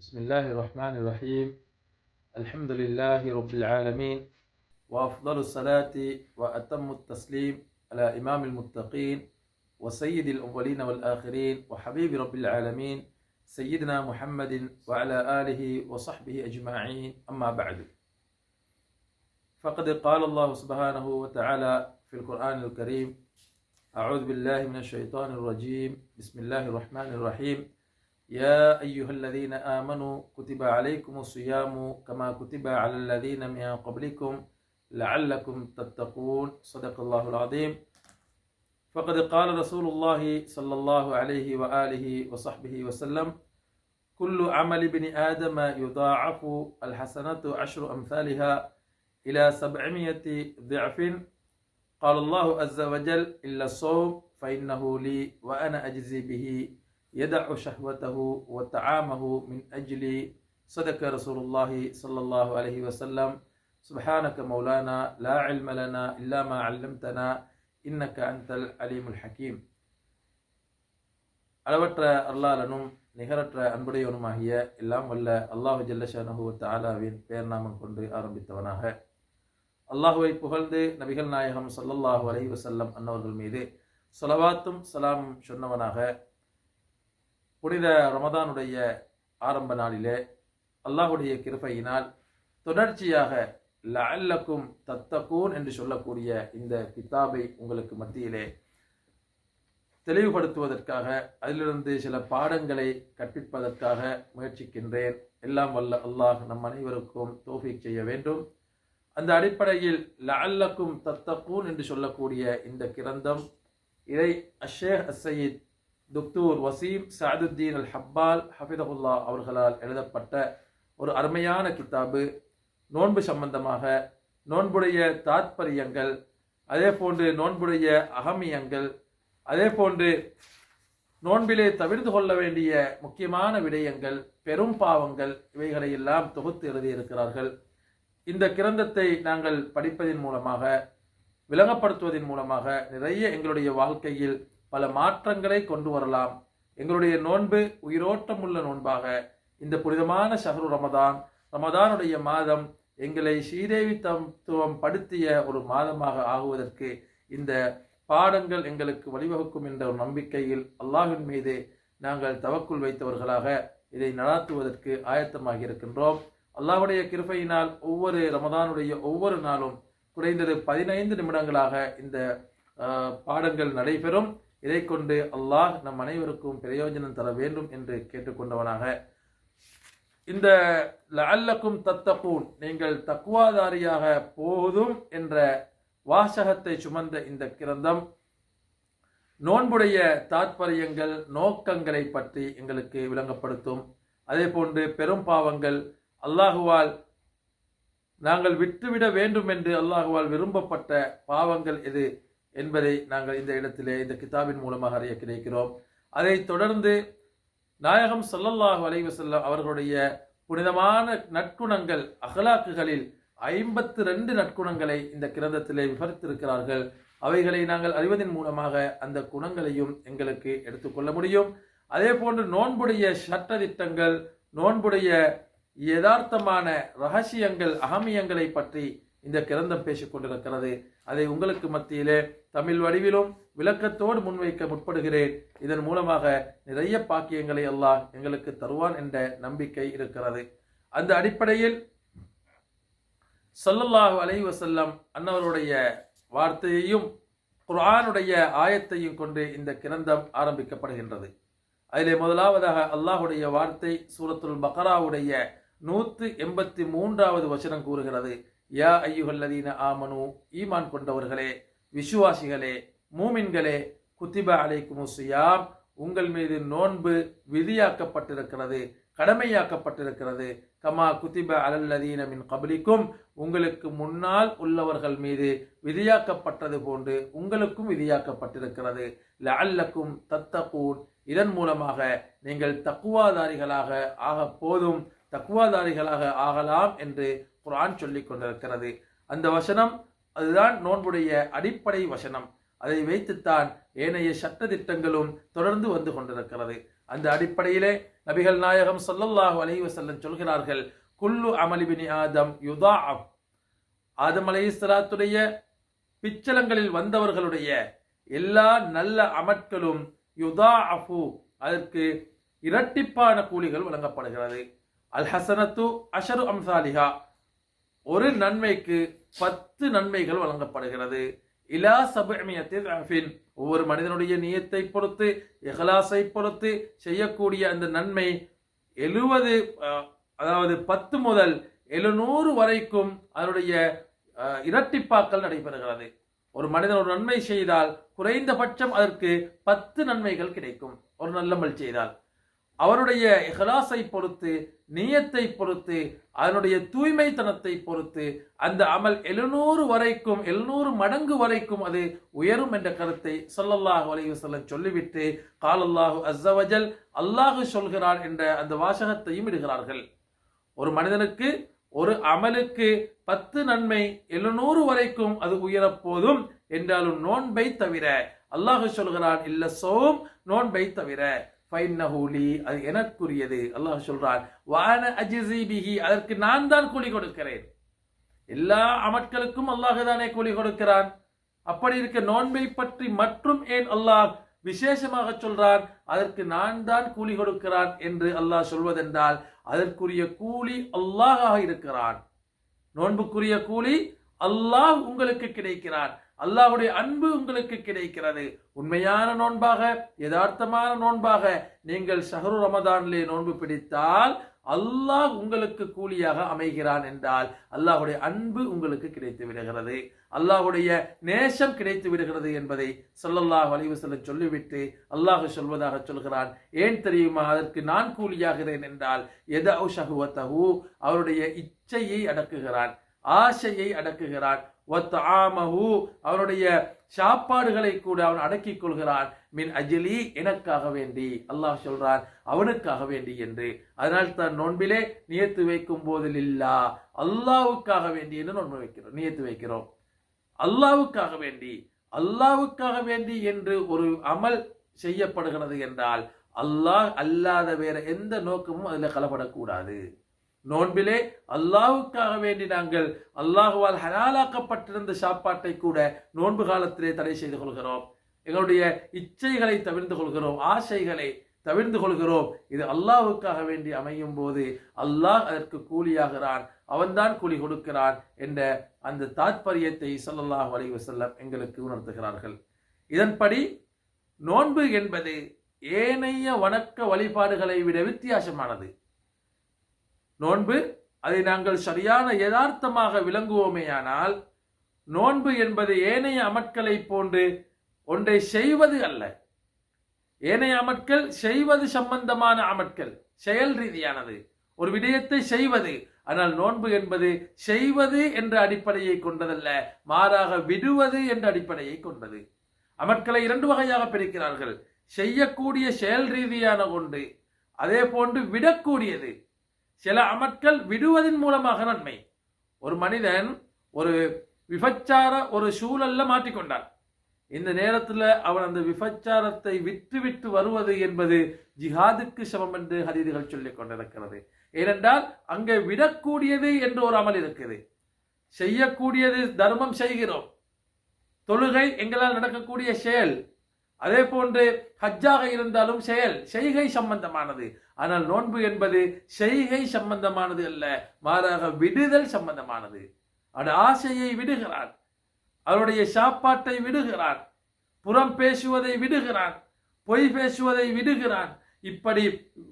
بسم الله الرحمن الرحيم. الحمد لله رب العالمين وأفضل الصلاة وأتم التسليم على إمام المتقين وسيد الأولين والآخرين وحبيب رب العالمين سيدنا محمد وعلى آله وصحبه أجمعين. أما بعد فقد قال الله سبحانه وتعالى في القرآن الكريم أعوذ بالله من الشيطان الرجيم. بسم الله الرحمن الرحيم. يا أيها الذين آمنوا كتب عليكم الصيام كما كتب على الذين من قبلكم لعلكم تتقون. صدق الله العظيم. فقد قال رسول الله صلى الله عليه وآله وصحبه وسلم كل عمل ابن آدم يضاعف الحسنة عشر أمثالها إلى سبعمية ضعف. قال الله عز وجل إلا الصوم فإنه لي وأنا أجزي به يدع شهوته وطعامه من أجل صدق رسول الله صلى الله عليه وسلم سبحانك مولانا لا علم لنا إلا ما علمتنا إنك أنت العليم الحكيم அளவற்ற அருளாளனும் நிகரற்ற அன்புடையவனுமாகிய எல்லாம் வல்ல அல்லாஹு ஜல்லஷானஹு தாலாவின் பெயர் நாமம் கொண்டு ஆரம்பித்தவனாக அல்லாஹுவை புகழ்ந்து நபிகள் நாயகம் சல்லல்லாஹு அலைஹி வசல்லம் அன்னவர்கள் மீது சொலவாத்தும் சலாமும் சொன்னவனாக புனித ரமதானுடைய ஆரம்ப நாளிலே அல்லாஹுடைய கிருப்பையினால் தொடர்ச்சியாக லல்லக்கும் தத்தக்கூன் என்று சொல்லக்கூடிய இந்த கித்தாபை உங்களுக்கு மத்தியிலே தெளிவுபடுத்துவதற்காக அதிலிருந்து சில பாடங்களை கற்பிப்பதற்காக முயற்சிக்கின்றேன். எல்லாம் வல்ல அல்லாஹ் நம் அனைவருக்கும் தோஃபிக் செய்ய வேண்டும். அந்த அடிப்படையில் லல்லக்கும் தத்தக்கூன் என்று சொல்லக்கூடிய இந்த கிரந்தம் இதை அஷேக் அசையீத் துக்தூர் வசீம் சாதுத்தீன் அல் ஹப்பால் ஹஃபிதகுல்லா அவர்களால் எழுதப்பட்ட ஒரு அருமையான கித்தாபு. நோன்பு சம்பந்தமாக நோன்புடைய தாத்பரியங்கள் அதே போன்று நோன்புடைய அகமியங்கள் அதே போன்று நோன்பிலே தவிர்த்து கொள்ள வேண்டிய முக்கியமான விடயங்கள் பெரும் பாவங்கள் இவைகளை எல்லாம் தொகுத்து எழுதியிருக்கிறார்கள். இந்த கிரந்தத்தை நாங்கள் படிப்பதன் மூலமாக விளங்கப்படுத்துவதன் மூலமாக நிறைய எங்களுடைய வாழ்க்கையில் பல மாற்றங்களை கொண்டு வரலாம். எங்களுடைய நோன்பு உயிரோட்டம் உள்ள நோன்பாக. இந்த புனிதமான ஷஹரு ரமதான் ரமதானுடைய மாதம் எங்களை ஸ்ரீதேவி தத்துவம் படுத்திய ஒரு மாதமாக ஆகுவதற்கு இந்த பாடங்கள் எங்களுக்கு வழிவகுக்கும் என்ற ஒரு நம்பிக்கையில் அல்லாஹின் மீது நாங்கள் தவக்குள் வைத்தவர்களாக இதை நடாத்துவதற்கு ஆயத்தமாக இருக்கின்றோம். அல்லாஹுடைய கிருபையினால் ஒவ்வொரு ரமதானுடைய ஒவ்வொரு நாளும் குறைந்தது பதினைந்து நிமிடங்களாக இந்த பாடங்கள் நடைபெறும். இதை கொண்டு அல்லாஹ் நம் அனைவருக்கும் பிரயோஜனம் தர வேண்டும் என்று கேட்டுக்கொண்டவனாக. இந்த லஅல்லக்கும் தத்தகூன் நீங்கள் தக்குவாதாரியாக போதும் என்ற வாசகத்தை சுமந்த இந்த கிரந்தம் நோன்புடைய தாற்பயங்கள் நோக்கங்களை பற்றி எங்களுக்கு விளங்கப்படுத்தும். அதே போன்று பெரும் பாவங்கள் அல்லாஹுவால் நாங்கள் விட்டுவிட வேண்டும் என்று அல்லாஹுவால் விரும்பப்பட்ட பாவங்கள் எது? என்பதை நாங்கள் இந்த இடத்திலே இந்த கிதாபின் மூலமாக அறிய கிடைக்கிறோம். அதை தொடர்ந்து நாயகம் சொல்லல்லாஹு அலைவசல்லம் அவர்களுடைய புனிதமான நற்குணங்கள் அகலாக்குகளில் ஐம்பத்து ரெண்டு நற்குணங்களை இந்த கிரந்தத்திலே விவரித்திருக்கிறார்கள். அவைகளை நாங்கள் அறிவதன் மூலமாக அந்த குணங்களையும் எங்களுக்கு எடுத்துக்கொள்ள முடியும். அதே போன்று நோன்புடைய சட்ட திட்டங்கள் நோன்புடைய யதார்த்தமான ரகசியங்கள் அகமியங்களை பற்றி இந்த கிரந்தம் பேசிக்கொண்டிருக்கிறது அதை உங்களுக்கு மத்தியிலே தமிழ் வடிவிலும் விளக்கத்தோடு முன்வைக்க முற்படுகிறேன். இதன் மூலமாக நிறைய பாக்கியங்களை அல்லாஹ் எங்களுக்கு தருவான் என்ற நம்பிக்கை இருக்கிறது. அந்த அடிப்படையில் சல்லல்லாஹு அலை வசல்லம் அன்னவருடைய வார்த்தையையும் குரானுடைய ஆயத்தையும் கொண்டு இந்த கிரந்தம் ஆரம்பிக்கப்படுகின்றது. அதிலே முதலாவதாக அல்லாஹுடைய வார்த்தை சூரத்துல் பக்ராவுடைய நூத்து எண்பத்தி மூன்றாவது வசனம் கூறுகிறது. யா ஐயுகல்லதீன ஆமனு ஈமான் கொண்டவர்களே விசுவாசிகளே மூமின்களே குத்திபா அலைக்கும் சுயாம். உங்கள் மீது நோன்பு விதியாக்கப்பட்டிருக்கிறது கடமையாக்கப்பட்டிருக்கிறது. கமா குத்திப அலல்லதீன மின் கபலிக்கும் உங்களுக்கு முன்னால் உள்ளவர்கள் மீது விதியாக்கப்பட்டது போன்று உங்களுக்கும் விதியாக்கப்பட்டிருக்கிறது. லஅல்லக்கும் தத்தகூன். இதன் மூலமாக நீங்கள் தக்குவாதாரிகளாக ஆக போதும் தக்குவாதாரிகளாக ஆகலாம் என்று குரான் சொல்லிக் கொண்டிருக்கிறது. அந்த வசனம் அதுதான் நோன்புடைய அடிப்படை வசனம். அதை வைத்துத்தான் ஏனைய சட்ட திட்டங்களும் தொடர்ந்து வந்து கொண்டிருக்கிறது. அந்த அடிப்படையிலே நபிகள் நாயகம் சொல்லல்லாஹு அலைஹி சொல்கிறார்கள் குல்லு அமலிபினி ஆதம் யுதாஅப். ஆதம் அலைஹிஸ்ஸலாத்துடைய பிச்சலங்களில் வந்தவர்களுடைய எல்லா நல்ல அமட்களும் யுதாஅஃபு அதற்கு இரட்டிப்பான கூலிகள் வழங்கப்படுகிறது. அல் ஹசனத்து அஷரு அம்சாலிஹா ஒரு நன்மைக்கு பத்து நன்மைகள் வழங்கப்படுகிறது. இலா சபமியத்தில் ஒவ்வொரு மனிதனுடைய நியத்தை பொறுத்து இஹ்லாஸை பொறுத்து செய்யக்கூடிய அந்த நன்மை எழுவது அதாவது பத்து முதல் எழுநூறு வரைக்கும் அதனுடைய இரட்டிப்பாக்கள் நடைபெறுகிறது. ஒரு மனிதன் ஒரு நன்மை செய்தால் குறைந்தபட்சம் அதற்கு பத்து நன்மைகள் கிடைக்கும். ஒரு நல்லமல் செய்தால். அவருடைய இஹ்லாஸை பொறுத்து நீயத்தை பொறுத்து அதனுடைய தூய்மைத்தனத்தை பொறுத்து அந்த அமல் எழுநூறு வரைக்கும் எழுநூறு மடங்கு வரைக்கும் அது உயரும் என்ற கருத்தை சொல்லல்லாஹு அலைஹி வஸல்லம் சொல்லிவிட்டு காலல்லாஹு அஸ்ஸவஜல் அல்லாஹு சொல்கிறான் என்ற அந்த வாசகத்தையும் இடுகிறார்கள். ஒரு மனிதனுக்கு ஒரு அமலுக்கு பத்து நன்மை எழுநூறு வரைக்கும் அது உயரப்போதும் என்றாலும் நோன்பை தவிர அல்லாஹு சொல்கிறான் இல்ல சோம் நோன்பை தவிர. ஃபைன்னஹூலி அது எனக்குரியது. அல்லாஹ் சொல்றான் வான அஜிசி பிஹி அதற்கு நான் தான் கூலி கொடுக்கிறேன். எல்லா அமட்களுக்கும் அல்லாஹ் தானே கூலி கொடுக்கிறான். அப்படி இருக்க நோன்பை பற்றி மற்றும் ஏன் அல்லாஹ் விசேஷமாக சொல்றான் அதற்கு நான் தான் கூலி கொடுக்கிறான் என்று அல்லாஹ் சொல்வதென்றால் அதற்குரிய கூலி அல்லாஹாக இருக்கிறான். நோன்புக்குரிய கூலி அல்லாஹ் உங்களுக்கு கிடைக்கிறான் அல்லாஹுடைய அன்பு உங்களுக்கு கிடைக்கிறது. உண்மையான நோன்பாக யதார்த்தமான நோன்பாக நீங்கள் ஷஹரு ரமதானிலே நோன்பு பிடித்தால் அல்லாஹ் உங்களுக்கு கூலியாக அமைகிறான் என்றால் அல்லாஹ்வுடைய அன்பு உங்களுக்கு கிடைத்து விடுகிறது. அல்லாஹுடைய நேசம் கிடைத்து விடுகிறது என்பதை சொல்லல்லாஹ் வலிவு செல்ல சொல்லிவிட்டு அல்லாஹ் சொல்வதாக சொல்கிறான். ஏன் தெரியுமா? அதற்கு நான் கூலியாகிறேன் என்றால் எதவு ஷஹுவத்தஹு அவருடைய இச்சையை அடக்குகிறான். ஆசையை அடக்குகிறான். ஒத்த ஆமஹு அவனுடைய சாப்பாடுகளை கூட அவன் அடக்கிக் கொள்கிறான். மின் அஜிலி எனக்காக வேண்டி. அல்லாஹ் சொல்றான் அவனுக்காக வேண்டி என்று. அதனால் தான் நோன்பிலே நியத்து வைக்கும் போதில் இல்லா. அல்லாவுக்காக வேண்டி என்று நோன்பு வைக்கிறோம் நியத்து வைக்கிறோம். அல்லாவுக்காக வேண்டி அல்லாவுக்காக வேண்டி என்று ஒரு அமல் செய்யப்படுகிறது என்றால் அல்லாஹ் அல்லாத வேற எந்த நோக்கமும் அதில் கலப்படக்கூடாது. நோன்பிலே அல்லாஹ்வுக்காக வேண்டி நாங்கள் அல்லாஹுவால் ஹலாலாக்கப்பட்டிருந்த சாப்பாட்டை கூட நோன்பு காலத்திலே தடை செய்து கொள்கிறோம். எங்களுடைய இச்சைகளை தவிர்த்து கொள்கிறோம் ஆசைகளை தவிர்ந்து கொள்கிறோம். இது அல்லாவுக்காக வேண்டி அமையும் போது அல்லாஹ் அதற்கு கூலியாகிறான் அவன்தான் கூலி கொடுக்கிறான் என்ற அந்த தாத்பரியத்தை சொல்லல்லாஹ் அலைஹி செல்லம் எங்களுக்கு உணர்த்துகிறார்கள். இதன்படி நோன்பு என்பது ஏனைய வணக்க வழிபாடுகளை விட வித்தியாசமானது. நோன்பு அதை நாங்கள் சரியான யதார்த்தமாக விளங்குவோமேயானால் நோன்பு என்பது ஏனைய அமட்களை போன்று ஒன்றை செய்வது அல்ல. ஏனைய அமட்கள் செய்வது சம்பந்தமான அமட்கள் செயல் ரீதியானது. ஒரு விடயத்தை செய்வது ஆனால் நோன்பு என்பது செய்வது என்ற அடிப்படையை கொண்டதல்ல மாறாக விடுவது என்ற அடிப்படையை கொண்டது. அமட்களை இரண்டு வகையாக பிரிக்கிறார்கள். செய்யக்கூடிய செயல் ரீதியான ஒன்று அதே போன்று விடக்கூடியது. சில அமற்கள் விடுவதன் மூலமாக நன்மை. ஒரு மனிதன் ஒரு விபச்சார ஒரு சூழல்ல மாட்டிக்கொண்டான். இந்த நேரத்தில் அவன் அந்த விபச்சாரத்தை விட்டு விட்டு வருவது என்பது ஜிஹாதுக்கு சமம் என்று ஹதீதுகள் சொல்லிக் கொண்டிருக்கிறது. ஏனென்றால் அங்கே விடக்கூடியது என்று ஒரு அமல் இருக்குது செய்யக்கூடியது தர்மம் செய்கிறோம். தொழுகை எங்களால் நடக்கக்கூடிய செயல். அதே போன்று ஹஜ்ஜாக இருந்தாலும் செயல் செய்கை சம்பந்தமானது. ஆனால் நோன்பு என்பது செய்கை சம்பந்தமானது அல்ல மாறாக விடுதல் சம்பந்தமானது. அவன் ஆசையை விடுகிறான் அவருடைய சாப்பாட்டை விடுகிறான் புறம் பேசுவதை விடுகிறான் பொய் பேசுவதை விடுகிறான் இப்படி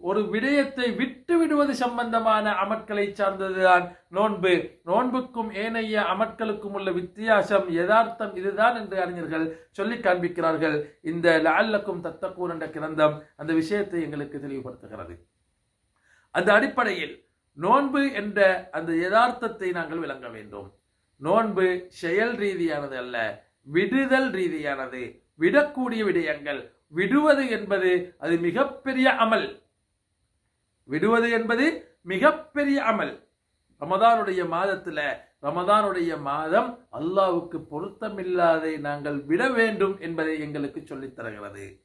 ஒரு விடயத்தை விட்டு விடுவது சம்பந்தமான அமட்களை சார்ந்ததுதான் நோன்பு. நோன்புக்கும் ஏனைய அமட்களுக்கும் உள்ள வித்தியாசம் யதார்த்தம் இதுதான் என்று அறிஞர்கள் சொல்லி காண்பிக்கிறார்கள். இந்த லால்லக்கும் தத்தக்கூர் என்ற கிரந்தம் அந்த விஷயத்தை எங்களுக்கு தெளிவுபடுத்துகிறது. அந்த அடிப்படையில் நோன்பு என்ற அந்த யதார்த்தத்தை நாங்கள் விளங்க வேண்டும். நோன்பு செயல் ரீதியானது அல்ல விடுதல் ரீதியானது விடக்கூடிய விடயங்கள். விடுவது என்பது அது மிகப்பெரிய அமல். விடுவது என்பது மிகப்பெரிய அமல். ரமதானுடைய மாதத்தில் ரமதானுடைய மாதம் அல்லாவுக்கு பொருத்தமில்லாதை நாங்கள் விட வேண்டும் என்பதை எங்களுக்கு சொல்லித் தருகிறது.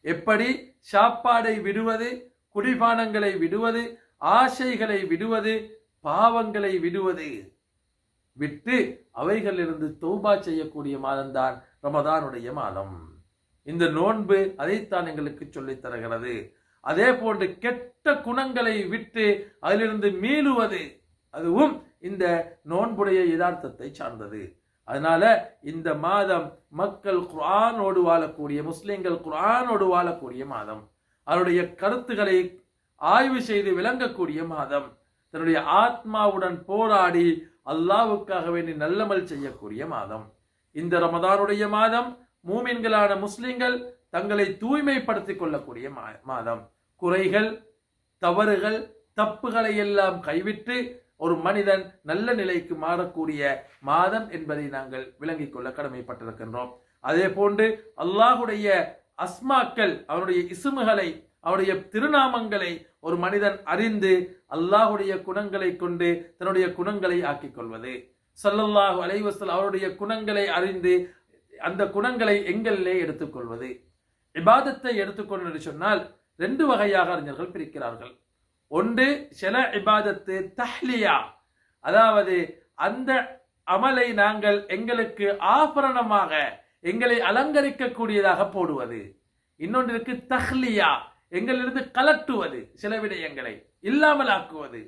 எப்படி? சாப்பாடை விடுவது குடிபானங்களை விடுவது ஆசைகளை விடுவது பாவங்களை விடுவது. விட்டு அவைகளிலிருந்து தௌபா செய்யக்கூடிய மாதம்தான் ரமதானுடைய மாதம். இந்த நோன்பு அதைத்தான் எங்களுக்கு சொல்லித் தருகிறது. அதே போன்று கெட்ட குணங்களை விட்டு அதிலிருந்து மீளுவது அதுவும் இந்த நோன்புடைய யதார்த்தத்தை சார்ந்தது. அதனால இந்த மாதம் மக்கள் குரானோடு வாழக்கூடிய முஸ்லிம்கள் குரானோடு வாழக்கூடிய மாதம் அவருடைய கருத்துக்களை ஆய்வு செய்து விளங்கக்கூடிய மாதம் தன்னுடைய ஆத்மாவுடன் போராடி அல்லாவுக்காக வேண்டி நல்லமல் செய்யக்கூடிய மாதம். இந்த ரமதானுடைய மாதம் மூமின்களான முஸ்லிம்கள் தங்களை தூய்மைப்படுத்திக் கொள்ளக்கூடிய மா- மாதம். குறைகள் தவறுகள் தப்புகளை எல்லாம் கைவிட்டு ஒரு மனிதன் நல்ல நிலைக்கு மாறக்கூடிய மாதம் என்பதை நாங்கள் விளங்கிக் கொள்ள கடமைப்பட்டிருக்கின்றோம். அதே போன்று அல்லாஹுடைய அஸ்மாக்கள் அவருடைய இசுமுகளை அவருடைய திருநாமங்களை ஒரு மனிதன் அறிந்து அல்லாஹுடைய குணங்களை கொண்டு தன்னுடைய குணங்களை ஆக்கிக் கொள்வது. சல்லல்லாஹு அலைவசல் அவருடைய குணங்களை அறிந்து அந்த குணங்களை எங்களிலே எடுத்துக்கொள்வது. இபாதத்தை எடுத்துக்கொண்டு என்று சொன்னால் ரெண்டு வகையாக அறிஞர்கள் பிரிக்கிறார்கள். ஒன்று சில இபாதத்து தஹ்லியா. அதாவது அந்த அமலை நாங்கள் எங்களுக்கு ஆபரணமாக எங்களை அலங்கரிக்கக்கூடியதாக போடுவது. இன்னொன்றிற்கு தஹ்லியா எங்களிலிருந்து கலட்டுவது சில விடயங்களை இல்லாமல் ஆக்குவது.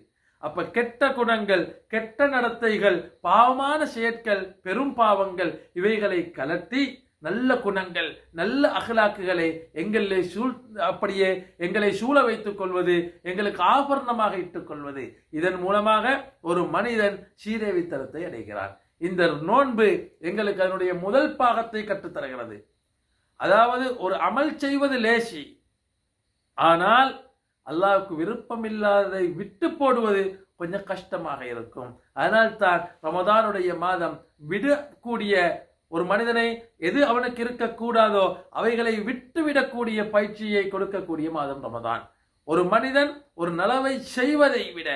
அப்ப கெட்ட குணங்கள் கெட்ட நடத்தைகள் பாவமான செயற்கள் பெரும் பாவங்கள் இவைகளை கலட்டி நல்ல குணங்கள் நல்ல அகலாக்குகளை எங்களை சூழ் அப்படியே எங்களை சூழ வைத்துக் கொள்வது எங்களுக்கு ஆபரணமாக இட்டுக் கொள்வது. இதன் மூலமாக ஒரு மனிதன் சீரேவித்தனத்தை அடைகிறான். இந்த நோன்பு எங்களுக்கு அதனுடைய முதல் பாகத்தை கற்றுத்தருகிறது அதாவது ஒரு அமல் செய்வது லேசி. ஆனால் அல்லாவுக்கு விருப்பம் இல்லாததை விட்டு போடுவது கொஞ்சம் கஷ்டமாக இருக்கும். அதனால் தான் ரமதானுடைய மாதம் விடக்கூடிய ஒரு மனிதனை எது அவனுக்கு இருக்கக்கூடாதோ அவைகளை விட்டு விடக்கூடிய பயிற்சியை கொடுக்கக்கூடிய மாதம் ரமதான். ஒரு மனிதன் ஒரு நலவை செய்வதை விட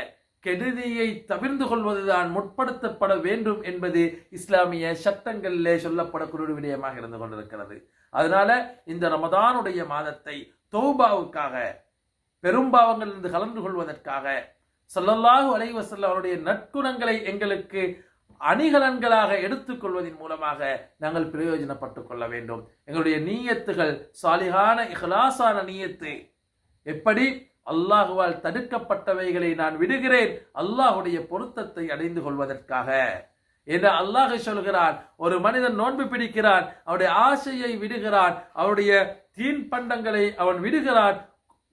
கெடுதியை தவிர்ந்து கொள்வதுதான் முற்படுத்தப்பட வேண்டும் என்பது இஸ்லாமிய சட்டங்களிலே சொல்லப்படக்கூடிய ஒரு விடயமாக இருந்து கொண்டிருக்கிறது. அதனால இந்த ரமதானுடைய மாதத்தை தௌபாவுக்காக பெரும்பாவங்களிலிருந்து கலந்து கொள்வதற்காக சொல்லல்லாஹு அலைவ செல்ல அவருடைய நற்குணங்களை எங்களுக்கு அணிகலன்களாக எடுத்துக்கொள்வதன் மூலமாக நாங்கள் பிரயோஜனப்பட்டுக் கொள்ள வேண்டும். எங்களுடைய நீயத்துகள் சாலிகான இஹ்லாசான நீயத்து. எப்படி? அல்லாஹுவால் தடுக்கப்பட்டவைகளை நான் விடுகிறேன். அல்லாஹுடைய பொருத்தத்தை அடைந்து கொள்வதற்காக. என்று அல்லாஹ் சொல்கிறான். ஒரு மனிதன் நோன்பு பிடிக்கிறான். அவருடைய ஆசையை விடுகிறான். அவருடைய தீன் பண்டங்களை அவன் விடுகிறான்.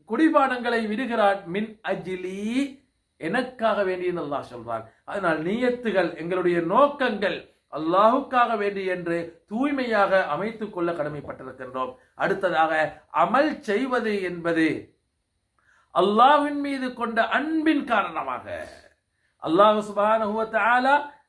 குடிபானங்களை விடுகிறான் மின் அஜிலி. எனக்காக வேண்டிய அல்லாஹ் சொல்றான் அதனால் நீயத்துகள் எங்களுடைய நோக்கங்கள் அல்லாஹுக்காக வேண்டி என்று தூய்மையாக அமைத்துக் கொள்ள கடமைப்பட்டிருக்கின்றோம். அடுத்ததாக அமல் செய்வது என்பது அல்லாஹ்வின் மீது கொண்ட அன்பின் காரணமாக. அல்லாஹ் சுபான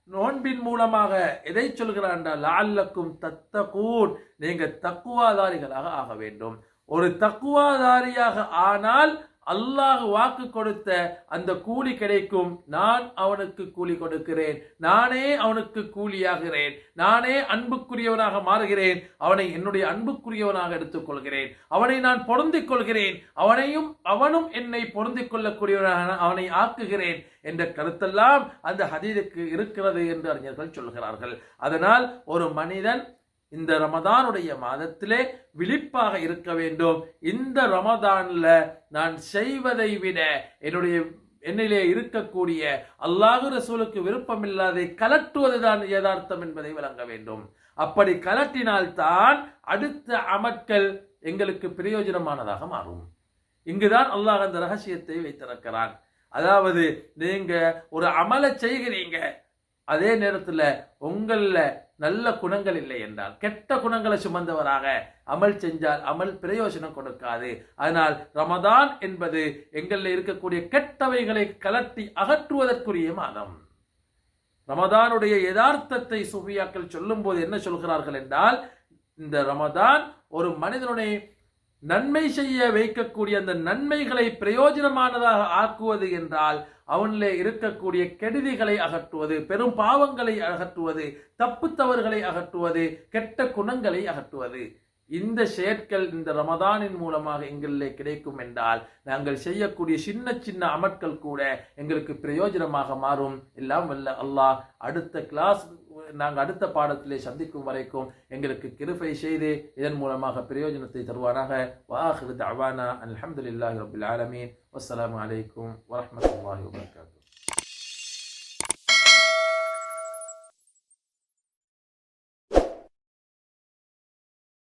நோன்பின் மூலமாக எதை சொல்கிறான் என்றால் லஅல்லக்கும் தத்தகூன். நீங்கள் தக்குவாதாரிகளாக ஆக வேண்டும். ஒரு தக்குவாதாரியாக ஆனால் அல்லாஹ் வாக்கு கொடுத்த அந்த கூலி கிடைக்கும். நான் அவனுக்கு கூலி கொடுக்கிறேன். நானே அவனுக்கு கூலியாகிறேன். நானே அன்புக்குரியவனாக மாறுகிறேன். அவனை என்னுடைய அன்புக்குரியவனாக எடுத்துக்கொள்கிறேன். அவனை நான் பொருந்திக் கொள்கிறேன் அவனையும் அவனும் என்னை பொருந்திக் கொள்ளக்கூடியவனாக அவனை ஆக்குகிறேன் என்ற கருத்தெல்லாம் அந்த ஹதீதுக்கு இருக்கிறது என்று அறிஞர்கள் சொல்கிறார்கள். அதனால் ஒரு மனிதன் இந்த ரமதானுடைய மாதத்திலே விழிப்பாக இருக்க வேண்டும். இந்த ரமதான்ல நான் செய்வதை விட என்னுடைய என்னிலே இருக்கக்கூடிய அல்லாஹு ரசூலுக்கு விருப்பமில்லாதை கலட்டுவதுதான் யதார்த்தம் என்பதை விளங்க வேண்டும். அப்படி கலட்டினால்தான் அடுத்த அமட்கள் எங்களுக்கு பிரயோஜனமானதாக மாறும். இங்குதான் அல்லாஹ் அந்த ரகசியத்தை வைத்திருக்கிறான். அதாவது நீங்க ஒரு அமலை செய்கிறீங்க. அதே நேரத்தில் உங்களில் நல்ல குணங்கள் இல்லை என்றால் கெட்ட குணங்களை சுமந்தவராக அமல் செஞ்சால் அமல் பிரயோஜனம் கொடுக்காது. அதனால் ரமதான் என்பது எங்களில் இருக்கக்கூடிய கெட்டவைகளை கலட்டி அகற்றுவதற்குரிய மாதம். ரமதானுடைய யதார்த்தத்தை சுஃபியாக்கள் சொல்லும்போது என்ன சொல்கிறார்கள் என்றால் இந்த ரமதான் ஒரு மனிதனுடைய நன்மை செய்ய வைக்கக்கூடிய அந்த நன்மைகளை பிரயோஜனமானதாக ஆக்குவது என்றால் அவனிலே இருக்கக்கூடிய கெடுதிகளை அகற்றுவது பெரும் பாவங்களை அகற்றுவது தப்பு தவறுகளை அகற்றுவது கெட்ட குணங்களை அகற்றுவது. இந்த செயற்கள் இந்த ரமதானின் மூலமாக எங்களிலே கிடைக்கும் என்றால் நாங்கள் செய்யக்கூடிய சின்ன சின்ன அமட்கள் கூட எங்களுக்கு பிரயோஜனமாக மாறும். எல்லாம் வல்ல அல்லாஹ் அடுத்த கிளாஸ் நாங்கள் அடுத்த பாடத்திலே சந்திக்கும் வரைக்கும் எங்களுக்கு கிருபை செய்து இதன் மூலமாக பிரயோஜனத்தை தருவானாக. வாஹிரு தவானா அலமதுல்லாஹி ரபுல் ஆலமீன். வஸ்ஸலாமு அலைக்கும் வரமத்துல வரகாத்து